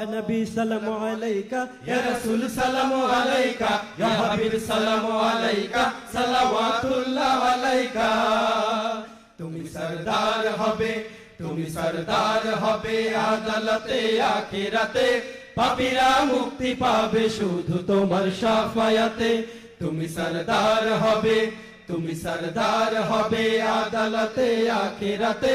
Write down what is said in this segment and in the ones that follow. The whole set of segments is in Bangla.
या नबी सलाम अलैका या रसूल सलाम अलैका या हबीब सलाम अलैका सलावतुल्लाह अलैका তুমি সরদার হবে তুমি সরদার হবে আদালতে আখিরাতে পাপীরা মুক্তি পাবে শুধু তোমার সাফায়াতে তুমি সরদার হবে তুমি সরদার হবে আদালতে আখিরাতে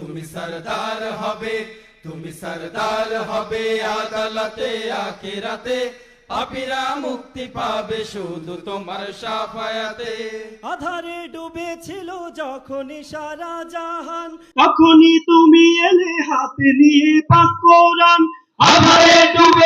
তুমি সরদার হবে তুমি সরদার হবে আদালতে আখেরাতে। পাপিরা মুক্তি পাবে শুধু তোমার সাফায়াতে। আধারে ডুবেছিল যখন সারা জাহান। তখনই তুমি এলে হাতে নিয়ে পাক কোরআন। আধারে ডুবেছিল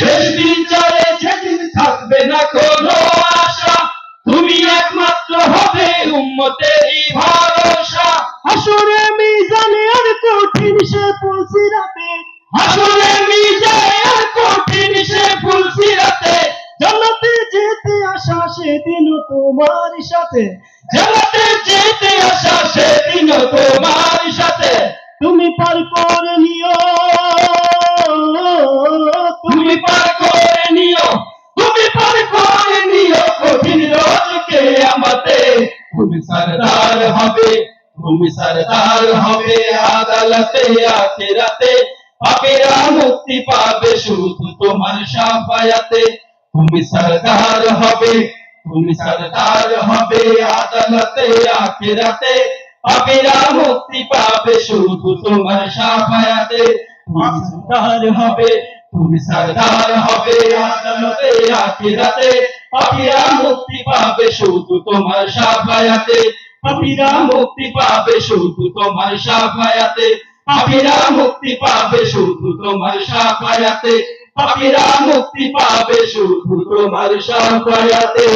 শেষ বিচারে যেদিন থাকবে না কোনো আশা। তুমি একমাত্র হবে উম্মতেরই ভরসা। হাসরে মিজানে আর কঠিন সে পুলসিরাতে আসলে মিজানের কঠিন সে ফুলসিরাতে জান্নাতে যেতে সেদিন তোমার সাথে। জানাতে যেতে আসা সেদিন তোমার সাথে। তুমি পার করে তুমি সরদার হবে তুমি সরদার হবে আদালতে আখিরাতে পাপীরা মুক্তি পাবে শুধু তোমার সাফায়াতে তুমি সরদার হবে তুমি সরদার হবে আদালতে আখিরাতে পাপীরা মুক্তি পাবে শুধু তোমার সাফায়াতে তুমি সরদার হবে তুমি সরদার হবে আদালতে আখিরাতে পাপীরা মুক্তি পাবে শুধু তোমার সাফায়াতে। পাপীরা মুক্তি পাবে শুধু তোমার সাফায়াতে। পাপীরা মুক্তি পাবে শুধু তোমার সাফায়াতে। পাপীরা মুক্তি পাবে শুধু তোমার সাফায়াতে।